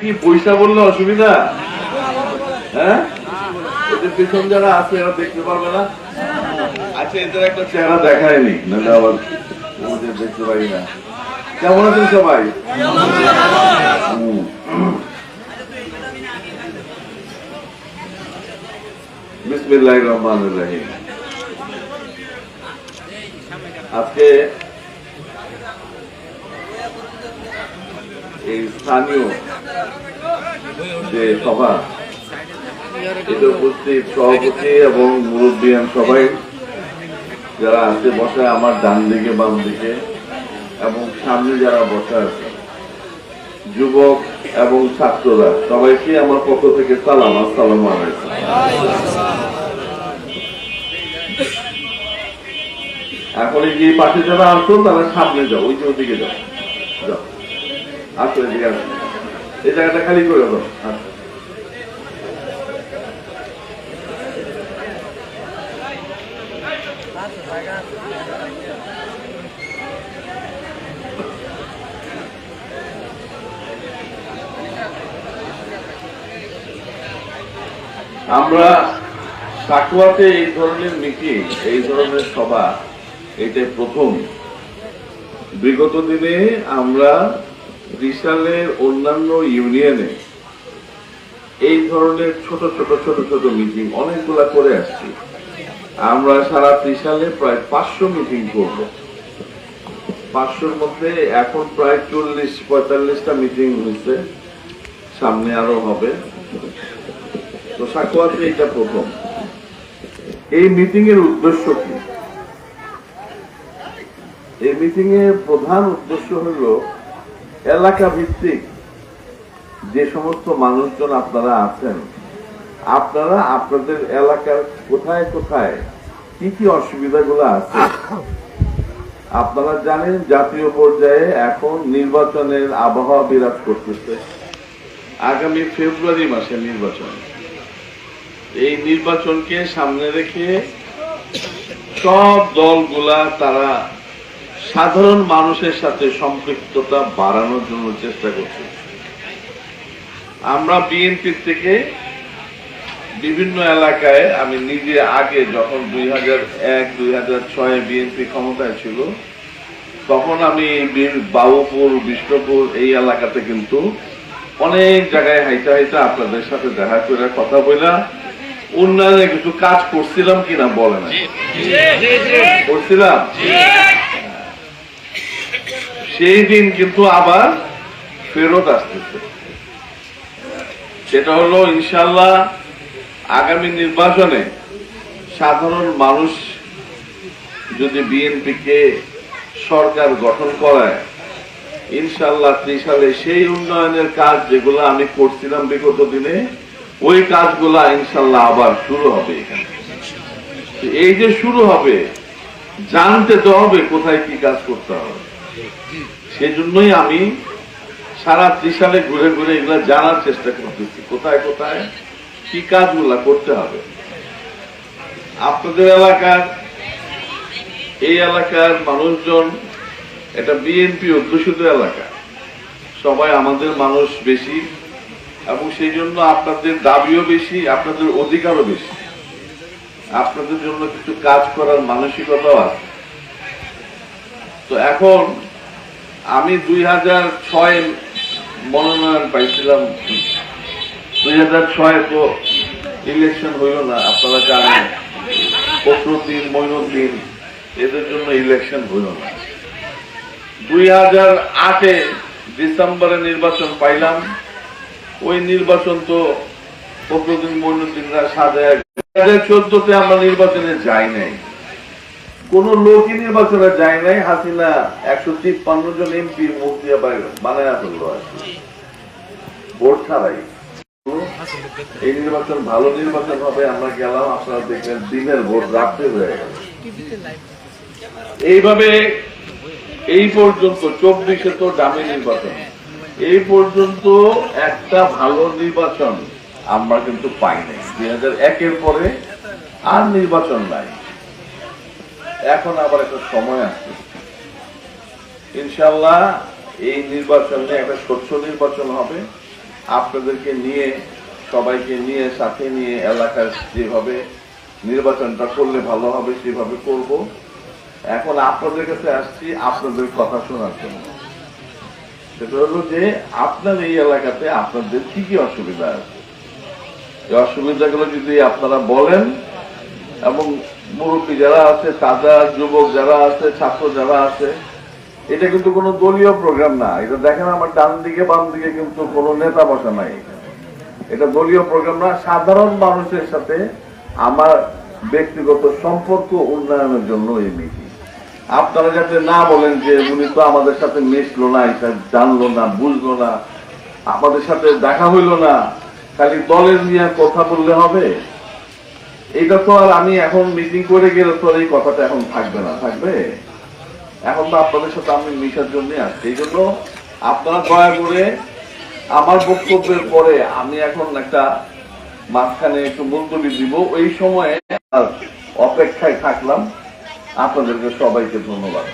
কি পয়সা বললে অসুবিধা? হ্যাঁ? পেছন যারা আছে, এরা দেখতে পারবে না। আচ্ছা এদের একটা চেহারা দেখায়নি, নাহলে আবার ওদের দেখতে পারি না। কেমন আছেন সবাই? রহমানির আজকে এই স্থানীয় যে সভা, এতে উপস্থিত সভাপতি এবং মুরব্বিয়ান সবাই যারা আছে বসে আমার ডান দিকে, বাম দিকে, এবং সামনে যারা বসে আছে, যুবক এবং ছাত্ররা, সবাইকে আমার পক্ষ থেকে সালাম, আসসালাম এখন এই যে পাশে যারা আসো তারা সামনে যাও, ওই যে ওদিকে যাও। যাও। আসো, এদিকে আসো। এই জায়গাটা খালি করে দাও। আসো আমরা সাকুয়াতে এই ধরনের মিটিং, এই ধরনের সভা এটা প্রথম। বিগত দিনে আমরা ত্রিশালের অন্যান্য ইউনিয়নে এই ধরনের ছোট ছোট ছোট ছোট মিটিং অনেকগুলা করে আসছি। আমরা সারা ত্রিশালে প্রায় পাঁচশো মিটিং করব। পাঁচশোর মধ্যে এখন প্রায় চল্লিশ, পঁয়তাল্লিশটা মিটিং হয়েছে। সামনে আরও হবে। তো সাকুয়াতে এটা প্রথম। এই মিটিং এর উদ্দেশ্য কি? এই মিটিং এর প্রধান উদ্দেশ্য হল এলাকা ভিত্তিক যে সমস্ত মানুষজন আপনারা আছেন, আপনারা আপনাদের এলাকার কোথায় কোথায় কি কি অসুবিধাগুলো আছে, আপনারা জানেন জাতীয় পর্যায়ে এখন নির্বাচনের আবহাওয়া বিরাজ করতেছে। আগামী ফেব্রুয়ারি মাসে নির্বাচন। এই নির্বাচনকে সামনে রেখে সব দলগুলা তারা সাধারণ মানুষের সাথে সম্পৃক্ততা বাড়ানোর জন্য চেষ্টা করছে। আমরা বিএনপির থেকে বিভিন্ন এলাকায় আমি নিজে আগে যখন দুই হাজার এক দুই হাজার ছয়ে বিএনপি ক্ষমতায় ছিল তখন আমি বাবুপুর বিষ্ণুপুর এই এলাকাতে কিন্তু অনেক জায়গায় হাইটা হাইটা আপনাদের সাথে দেখা করে কথা বলা উন্নয়নে কিছু কাজ করছিলাম কিনা বলে না। করছিলাম? সেই দিন কিন্তু আবার ফেরত আসতেছে। সেটা হলো ইনশাল্লাহ আগামী নির্বাচনে সাধারণ মানুষ যদি বিএনপিকে সরকার গঠন করায় ইনশাল্লাহ ত্রিশালে সেই উন্নয়নের কাজ যেগুলো আমি করছিলাম বিগত দিনে, ওই কাজগুলা ইনশাল্লাহ আবার শুরু হবে এই যে শুরু হবে, জানতে তো হবে কোথায় কি কাজ করতে হবে। সেজন্যই আমি সারা ত্রিশালে ঘুরে ঘুরে এগুলো জানার চেষ্টা করতেছি। কোথায় কোথায়? কি কাজগুলা করতে হবে? আপনাদের এলাকার, এই এলাকার মানুষজন এটা বিএনপি অধ্যুষিত এলাকা। সবাই আমাদের মানুষ বেশি এবং সেই জন্য আপনাদের দাবিও বেশি, আপনাদের অধিকারও বেশি। আপনাদের জন্য কিছু কাজ করার মানসিকতাও আছে। তো এখন আমি দুই হাজার ছয় মনোনয়ন পাইছিলাম। দুই হাজার ছয় তো ইলেকশন হইল না, আপনারা জানেন। ফখরুদ্দিন, মইনুদ্দিন, এদের জন্য ইলেকশন হইল না। দুই হাজার আটে ডিসেম্বরে নির্বাচন পাইলাম। ওই নির্বাচন তো ফখরুদ্দিন, মইনুদ্দিনরা সাজায়। দুই হাজার চোদ্দতে আমরা নির্বাচনে যাই নাই। কোন লোকই নির্বাচনে যায় নাই। হাসিনা একশো তিপ্পান্ন জন এমপি মুখ দিয়ে বানায় ফেলল আর কি। ভোট ছাড়াই। এই নির্বাচন ভালো নির্বাচন হবে, আমরা গেলাম, আপনারা দেখলেন দিনের ভোট রাত্রে হয়ে গেল। এইভাবে এই পর্যন্ত চব্বিশে তো দামি নির্বাচন। এই পর্যন্ত একটা ভালো নির্বাচন আমরা কিন্তু পাই নাই দুই হাজার একের পরে আর নির্বাচন নাই। এখন আবার একটা সময় আছে ইনশাল্লাহ এই নির্বাচনে একটা স্বচ্ছ নির্বাচন হবে। আপনাদেরকে নিয়ে, সবাইকে নিয়ে, সাথে নিয়ে এলাকার যেভাবে নির্বাচনটা করলে ভালো হবে, সেভাবে করব। এখন আপনাদের কাছে আসছি আপনাদের কথা শোনার জন্য। সেটা হলো যে আপনার এই এলাকাতে আপনাদের কি কি অসুবিধা আছে? এই অসুবিধাগুলো যদি আপনারা বলেন এবং মুরব্বী যারা আছে, তাজা যুবক যারা আছে, ছাত্র যারা আছে, এটা কিন্তু কোনো দলীয় প্রোগ্রাম না। এটা দেখেন আমার ডান দিকে, বাম দিকে কিন্তু কোনো নেতা বসা নাই। এটা দলীয় প্রোগ্রাম না, সাধারণ মানুষের সাথে আমার ব্যক্তিগত সম্পর্ক উন্নয়নের জন্য এই মিটিং আপনারা যাতে না বলেন যে উনি তো আমাদের সাথে মিশলো না, এটা জানলো না, বুঝলো না, আমাদের সাথে দেখা হইল না, খালি দলের নিয়ে কথা বললে হবে? এটা তো আর আমি এখন মিটিং করে গেলে তো এই কথাটা এখন থাকবে না, থাকবে? এখন তো আপনাদের সাথে আমি মিশার জন্য আসছি, এই জন্য আপনারা দয়া করে আমার বক্তব্যের পরে আমি এখন একটা মাঝখানে একটু মুলতবি দিব। ওই সময়ে অপেক্ষায় থাকলাম। আপনাদেরকে সবাইকে ধন্যবাদ।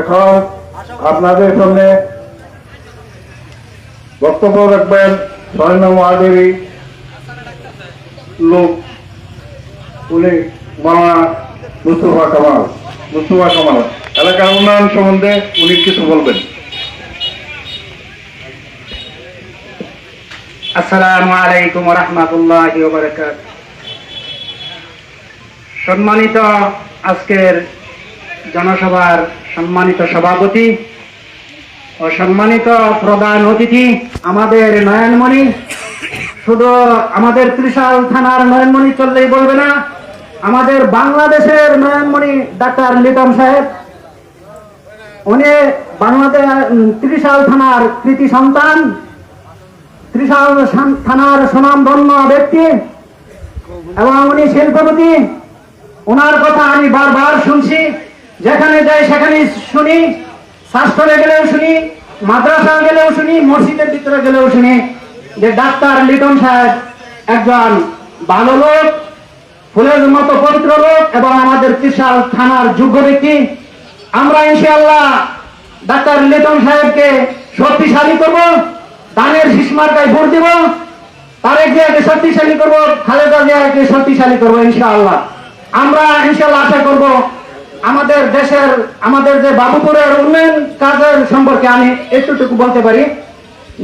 এখন আপনাদের সামনে বক্তব্য রাখবেন নং ওয়ার্ডেরই লোক, উনি মামা মুস্তফা কামাল মুস্তফা কামাল। এলাকার উন্নয়ন সম্বন্ধে উনি কিছু বলবেন। আসসালামু আলাইকুম রহমতুল্লাহ সম্মানিত আজকের জনসভার সম্মানিত সভাপতি ও সম্মানিত প্রধান অতিথি আমাদের নয়নমণি। শুধু আমাদের ত্রিশাল থানার নয়নমণি চললেই বলবে না, আমাদের বাংলাদেশের নয়নমণি ডাক্তার লিটন সাহেব। উনি বাংলাদেশ ত্রিশাল থানার কৃতি সন্তান, ত্রিশাল থানার সুনামধন্য ব্যক্তি এবং উনি শিল্পপতি। ওনার কথা আমি বারবার শুনছি। যেখানে যাই সেখানে শুনি শাস্ত্রে গেলেও শুনি মাদ্রাসা গেলেও শুনি, মসজিদের ভিতরে গেলেও শুনি যে ডাক্তার লিটন সাহেব একজন ভালো লোক, ফুলের মতো পবিত্র লোক এবং আমাদের ত্রিশাল থানার যোগ্য ব্যক্তি। আমরা ইনশাআল্লাহ ডাক্তার লিটন সাহেবকে শক্তিশালী করব, দানের শিসমার্কায় ভোট দেব, তারেক জিয়াকে শক্তিশালী করব, খালেদা জিয়াকে শক্তিশালী করব ইনশাআল্লাহ। আমরা ইনশাআল্লাহ আশা করব আমাদের দেশের, আমাদের যে বাবুপুরের উন্নয়ন কাজের সম্পর্কে আমি একটুটুকু বলতে পারি।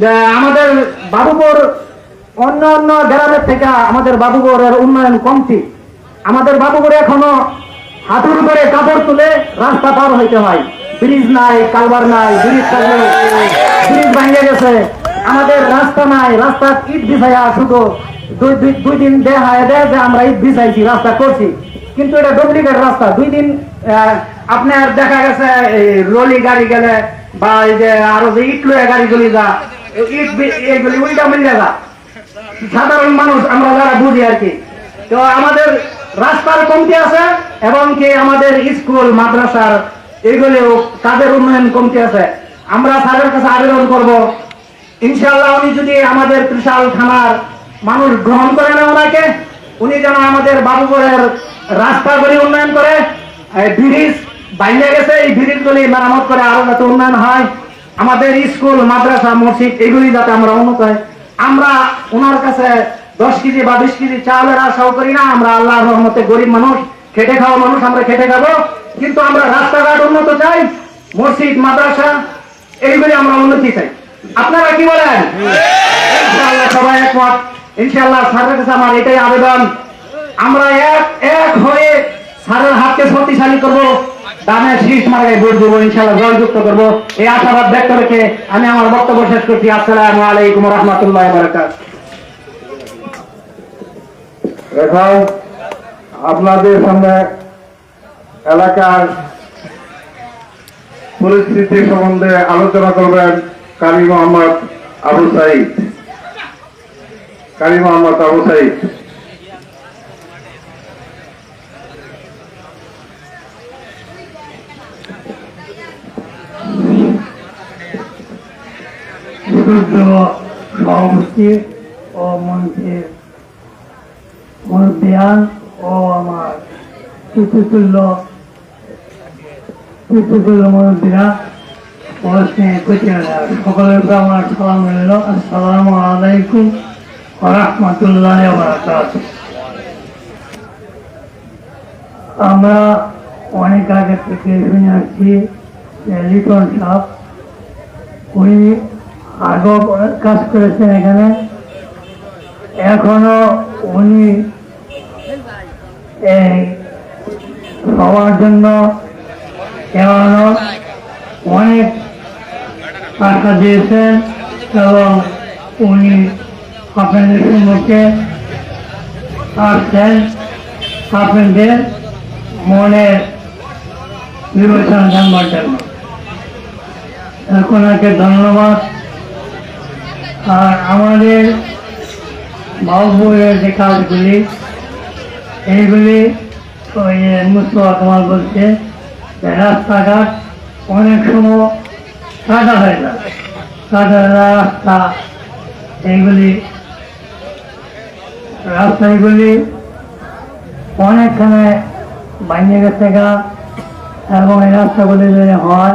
যে আমাদের বাবুপুর অন্য অন্য গ্রামের থেকে আমাদের বাবুপুরের উন্নয়ন কমতি। আমাদের বাবুপুরে এখনও হাতুর করে কাপড় তুলে রাস্তা পার হইতে হয়। ব্রিজ নাই কালবার নাই, ব্রিজ ব্রিজ ভেঙে গেছে। আমাদের রাস্তা নাই রাস্তা ইট বিছাইয়া শুধু দুই দুই দিন দেখা দেয় যে আমরা ইট বিছাইছি রাস্তা করছি। কিন্তু এটা ডুপ্লিকেট রাস্তা। দুই দিন আপনার দেখা গেছে রলি গাড়ি গেলে বা এই যে আরও যে ইট লয়ে গাড়িগুলি যা ইট এইগুলি উল্টা মিলে যা। সাধারণ মানুষ, আমরা যারা বুঝি আর কি। তো আমাদের রাস্তার কমতি আছে এবং কি আমাদের স্কুল, মাদ্রাসার এগুলিও তাদের উন্নয়ন কমতি আছে। আমরা স্যারের কাছে আবেদন করব ইনশাল্লাহ উনি যদি আমাদের ত্রিশাল থানার মানুষ গ্রহণ করে না ওনাকে উনি যেন আমাদের বাবুপুরের রাস্তাগুলি উন্নয়ন করে ব্রিজ বাইরে গেছে, এই ব্রিজগুলি মেরামত করে আরও যাতে উন্নয়ন হয়। আমাদের স্কুল, মাদ্রাসা, মসজিদ, এগুলি যাতে আমরা উন্নত হয়। আমরা ওনার কাছে দশ কেজি বা বিশ কেজি চাউলের আশাও করি না, আমরা আল্লাহর রহমতে গরিব মানুষ, খেটে খাওয়া মানুষ আমরা খেটে খাব। কিন্তু আমরা রাস্তাঘাট উন্নত চাই, মসজিদ, মাদ্রাসা, এইগুলি আমরা উন্নতি চাই। আপনারা কি বলেন? সবাই একমত। ইনশাআল্লাহ স্যারের কাছে আমার এটাই আবেদন। আমরা এক এক হয়ে স্যারের হাতকে শক্তিশালী করব। দানের শীষ মার্গায় ভোট দেবো, ইনশাআল্লাহ জয়যুক্ত করব। এই আশাবাদ ব্যক্ত রেখে আমি আমার বক্তব্য শেষ করছি। আসসালামু আলাইকুম রহমতুল্লাহ বারাকাত এখন আপনাদের সামনে এলাকার পরিস্থিতি সম্বন্ধে আলোচনা করবেন কারি মোহাম্মদ আবু সাইদ। কারি মোহাম্মদ আবু সাইদ। সভাপতি ও মন্ত্রীর মধ্যে ভাইজান ও আমার পিতৃতুল্য পিতৃতুল্য কুচিরা সকলের আমার সালাম রইল। আসসালামু আলাইকুম। রহমতুল্লাহ আমরা অনেক আগে থেকে শুনে আসছি লিটন সাহ উনি আগেও কাজ করেছেন এখানে। এখনও উনি এই সবার জন্য এখনও অনেক টাকা দিয়েছেন এবং উনি আপনাদের সম্মুখে আসছেন আপনাদের মনের বিবেচনা জানবার জন্য। ওনাকে ধন্যবাদ। আর আমাদের বাবুপুরের যে কাজগুলি, এইগুলি ওই মুস্তফা কামাল বলছে রাস্তাঘাট অনেক সময় কাটা হয়ে যায়। কাটা রাস্তা, এইগুলি রাস্তাগুলি অনেকখানে বাইরে গেছে গা, এবং এই রাস্তাগুলি যদি হয়,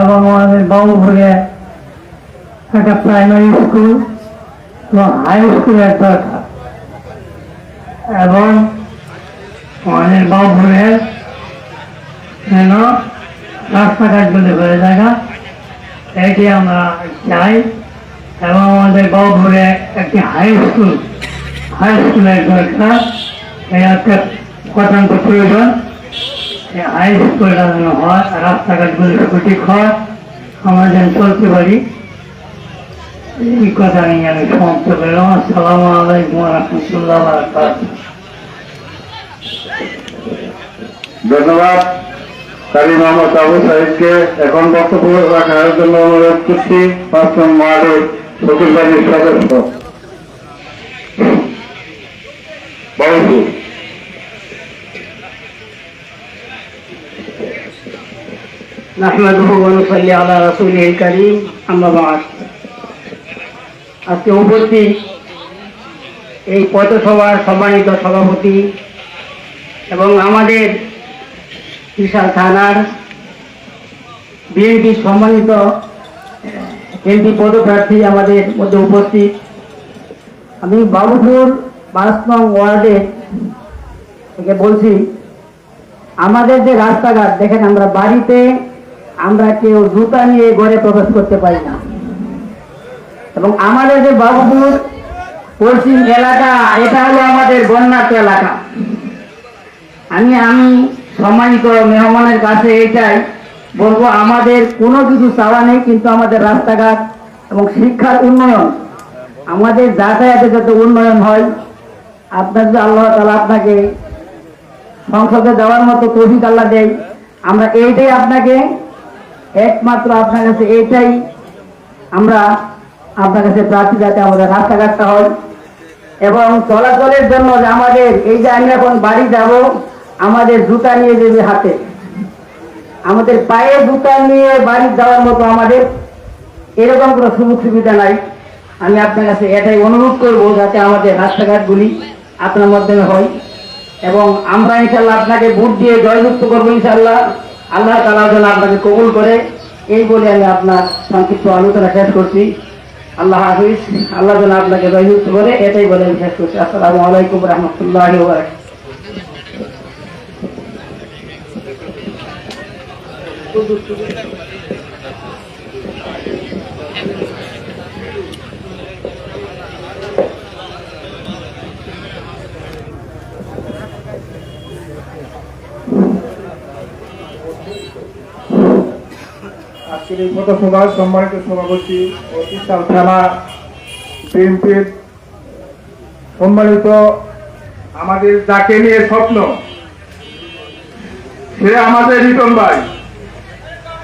এবং আমাদের বাবুপুরে একটা প্রাইমারি স্কুল এবং হাই স্কুলের দরকার। এবং আমাদের বাবুপুরের যেন রাস্তাঘাটগুলি হয়ে জায়গা এটি আমরা চাই। এবং আমাদের বাবুপুরে একটি হাই স্কুল হাই স্কুলের দরকার এই একটা অত্যন্ত প্রয়োজন। এই হাই স্কুলটা যেন হয় রাস্তাঘাটগুলি সঠিক হয়, আমরা যেন চলতে পারি। এই কথা নিয়ে আমি সমাপ্ত করলাম। আসসালামু আলাইকুম রহমতুল্লাহ ধন্যবাদ। কালী মোহাম্মদ আবু সাহেবকে এখন বক্তব্য রাখার জন্য অনুরোধ করছি। পাঁচ নং ওয়ার্ডের ফকির বাড়ির বহরমপুর নাহমাদুহু ওয়া নুসাল্লি আলা রাসূলিল কারীম, আম্মা বাদ। আজকে উপস্থিত এই পথসভার সম্মানিত সভাপতি এবং আমাদের বিশাল থানার বিএনপি সম্মানিত এমপি পদপ্রার্থী আমাদের মধ্যে উপস্থিত। আমি বাবুপুর পাঁচ ওয়ার্ডে থেকে বলছি, আমাদের যে রাস্তাঘাট, দেখেন আমরা বাড়িতে আমরা কেউ জুতা নিয়ে ঘরে প্রবেশ করতে পারি না। এবং আমাদের যে বাবুপুর পশ্চিম এলাকা, এটা হলো আমাদের বন্যার্থ এলাকা। আমি আমি সম্মানিত মেহমানের কাছে এইটাই বলব, আমাদের কোনো কিছু চাওয়া নেই, কিন্তু আমাদের রাস্তাঘাট এবং শিক্ষার উন্নয়ন, আমাদের যাতায়াতে যাতে উন্নয়ন হয় আপনার যে আল্লাহ তালা আপনাকে সংসদে দেওয়ার মতো তৌফিক আল্লাহ দেয়, আমরা এইটাই আপনাকে একমাত্র আপনার কাছে এইটাই আমরা আপনার কাছে প্রার্থী যাতে আমাদের রাস্তাঘাটটা হয়। এবং চলাচলের জন্য যে আমাদের এই যে আমি এখন বাড়ি যাব, আমাদের জুতা নিয়ে যাবে হাতে। আমাদের পায়ে জুতা নিয়ে বাড়ি যাওয়ার মতো আমাদের এরকম কোনো সুযোগ সুবিধা নাই। আমি আপনার কাছে এটাই অনুরোধ করব যাতে আমাদের রাস্তাঘাটগুলি আপনার মাধ্যমে হয়। এবং আমরা ইনশাল্লাহ আপনাকে ভোট দিয়ে জয়যুক্ত করব ইনশাল্লাহ আল্লাহ তালা যেন আপনাকে কবুল করে। এই বলে আমি আপনার সংক্ষিপ্ত আলোচনা শেষ করছি। আল্লাহ হাফিজ, আল্লাহ যেন আপনাকে জয়যুক্ত করে। এটাই বলে আমি শেষ করছি। আসসালামু আলাইকুম রহমতুল্লাহ আজকের এই পথসভার সম্মানিত সভাপতি ও বিশাল থানা বিএনপির সম্মানিত আমাদের যাকে নিয়ে স্বপ্ন, সে আমাদের রিটন ভাই।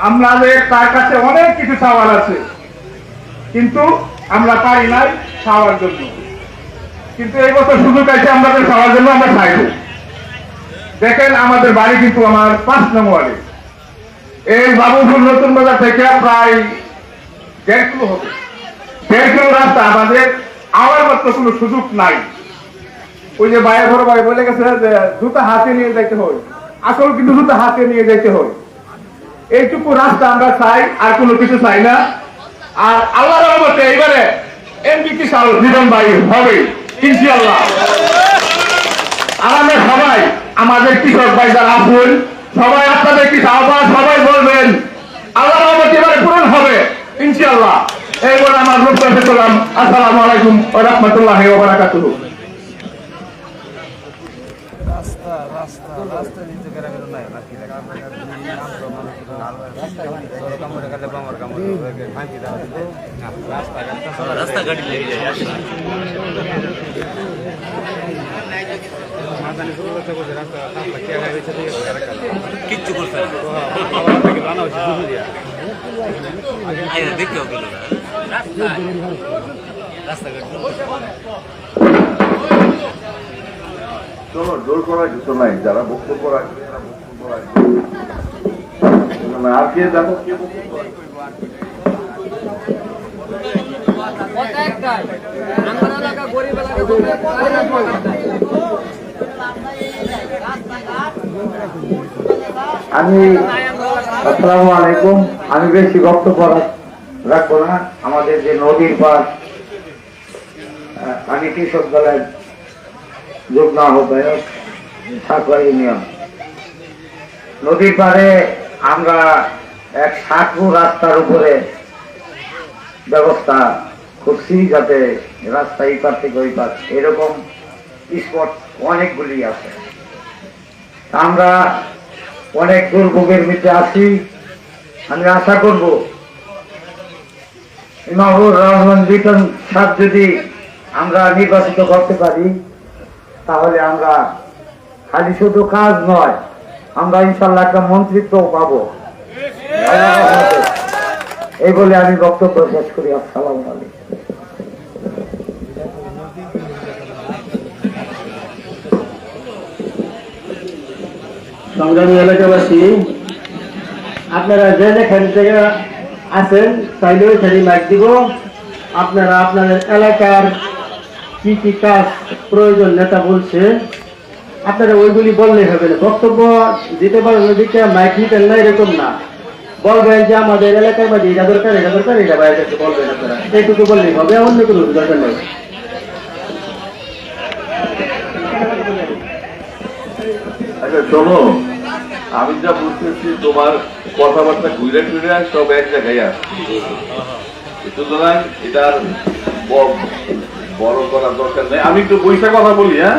আমাদের তার কাছে অনেক কিছু চাওয়ার আছে, কিন্তু আমরা পারি নাই চাওয়ার জন্য। কিন্তু এই বছর সুযোগ আছে আমাদের চাওয়ার জন্য আমরা চাইব। দেখেন আমাদের বাড়ি কিন্তু আমার পাঁচ নম্বরে এই বাবুপুর নতুন বাজার থেকে প্রায় দেড় কিলো হবে। দেড় কিলো রাস্তা, আমাদের আমার মতো কোনো সুযোগ নাই। ওই যে বাইরে ঘর ভাই বলে গেছে যে, জুতা হাতে নিয়ে যাইতে হয়। আসল কিন্তু জুতা হাতে নিয়ে যাইতে হয়। এইটুকু রাস্তা আমরা চাই, আর কোনো কিছু চাই না। আর আল্লাহর রহমতে এবারে এমপি সাল জীবন ভাই হবে, ইনশাআল্লাহ। আর আমরা সবাই, আমাদের কৃষক ভাই যারা আছেন সবাই আপনাদের কি আহ্বান সবাই বলবেন। আল্লাহ রহমত এবারে পূরণ হবে ইনশাল্লাহ এই বলে আমার লোক আসসালামু আলাইকুম রাহমাতুল্লাহি রাস্তা রাস্তা রাস্তা নিচে গ্রামের নাই বাকি কামড়ে গেলে বামর কামড়ে ভাঙি দেওয়া রাস্তা রাস্তাঘাট লেগে যায় মাদানি শুরু করতে করছে রাস্তা রাস্তা কে গাড়ি ছেড়ে কিচ্ছু করছে গেল না রাস্তাঘাট শোনো জোর করার কিছু নাই। যারা বক্তব্য রাখবে, তারা বক্তব্য রাখবে। মানে আর কে দেখো? আমি আসসালামু আলাইকুম। আমি বেশি বক্তব্য রাখ- রাখব না। আমাদের যে নদীর আহ, আমি কৃষক দলের আহ্বায়ক সাকুয়া ইউনিয়ন। নদীর পারে আমরা এক সাঁকু রাস্তার উপরে ব্যবস্থা করছি যাতে রাস্তা এই পার থেকে ওই পার। এরকম স্পট অনেকগুলি আছে। আমরা অনেক দুর্ভোগের মধ্যে আছি। আমি আশা করব ইমামুর রহমান লিটন সাহেব যদি আমরা নির্বাচিত করতে পারি, তাহলে আমরা খালি শুধু কাজ নয় আমরা ইনশাল্লাহ একটা মন্ত্রিত্ব পাবো। এই বলে আমি বক্তব্য শেষ করি। আসসালাম আলাইকুম। সংগ্রামী এলাকাবাসী, আপনারা যে যেখান থেকে আছেন চাইলে ওইখানে মাইক দিব। আপনারা আপনাদের এলাকার কি কি কাজ প্রয়োজন নেতা বলছে আপনারা ওইগুলি বললেই হবে না। বক্তব্য দিতে পারবেন ওদিকে মাইক নিতেন না, এরকম না। বলবেন যে আমাদের এলাকার মাঝে এটা দরকার এটা দরকার, এটা বাইরে বলবেন আপনারা। এইটুকু বললেই হবে অন্য কোনো দরকার নেই। আচ্ছা আমি যা বুঝতেছি, তোমার কথাবার্তা ঘুরে ফিরে সব এক জায়গায় আসছে। সুতরাং এটার বড় করার দরকার নেই। আমি একটু বৈশাখ কথা বলি হ্যাঁ?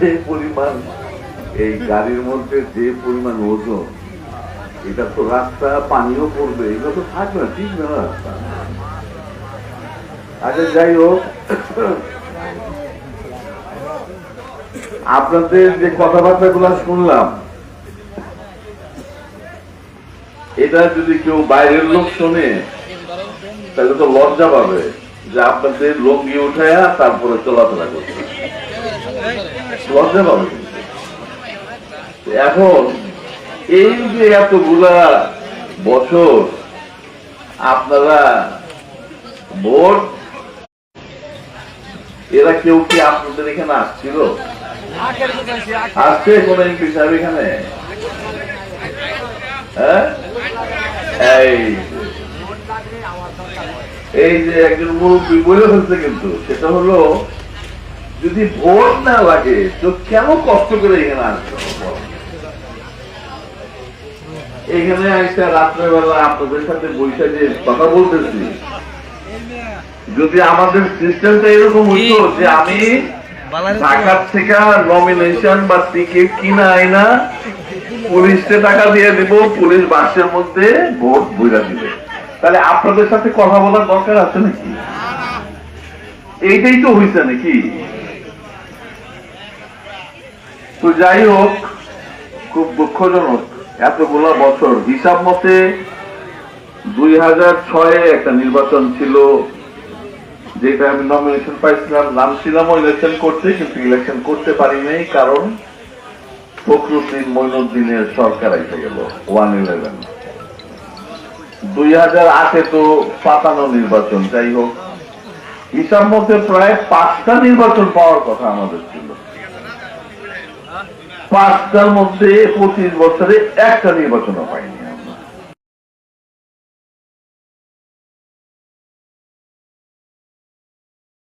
যে পরিমাণ, এই গাড়ির মধ্যে যে পরিমাণ ওজন, এটা তো রাস্তা, পানিও পড়বে, এগুলো তো থাকবে না, ঠিক না? রাস্তা আচ্ছা যাই হোক। আপনাদের যে কথাবার্তা গুলা শুনলাম, এটা যদি কেউ বাইরের লোক শোনে, তাহলে তো লজ্জা পাবে যে আপনাদের লঙ্গি উঠায়া তারপরে চলাফেরা করছে। লজ্জা পাবে। এখন এই যে এতগুলা বছর আপনারা ভোট, এরা কেউ কি আপনাদের এখানে আসছিল? আসছে কোন এমপি সাহেব এখানে? হ্যাঁ? এই এই যে একজন মুরব্বী বলে ফেলছে কিন্তু, সেটা হলো যদি ভোট না লাগে তো কেন কষ্ট করে এখানে আসছো এখানে একটা রাত্রেবেলা আপনাদের সাথে বৈশা যে কথা বলতেছি। যদি আমাদের সিস্টেমটা এরকম হতো যে আমি ঢাকার থেকে নমিনেশন বা টিকিট কিনা আইনা পুলিশকে টাকা দিয়ে দিব পুলিশ বাসের মধ্যে ভোট বুঝা দিবে। তাহলে আপনাদের সাথে কথা বলার দরকার আছে নাকি? এইটাই তো হয়েছে নাকি? তো যাই হোক, খুব দুঃখজনক। এতগুলা বছর। হিসাব মতে দুই হাজার ছয়ে একটা নির্বাচন ছিল, যেটা আমি নমিনেশন পাইছিলাম। নাম ছিলাম ইলেকশন করতে কিন্তু ইলেকশন করতে পারি নাই, কারণ ফখরুদ্দিন মইনুদ্দিনের সরকার এসে গেল ওয়ান ইলেভেন দুই হাজার আটে তো পাতানো নির্বাচন, যাই হোক। হিসাব মতে প্রায় পাঁচটা নির্বাচন পাওয়ার কথা আমাদের ছিল। পাঁচটার মধ্যে পঁচিশ বছরে একটা নির্বাচন পাইনি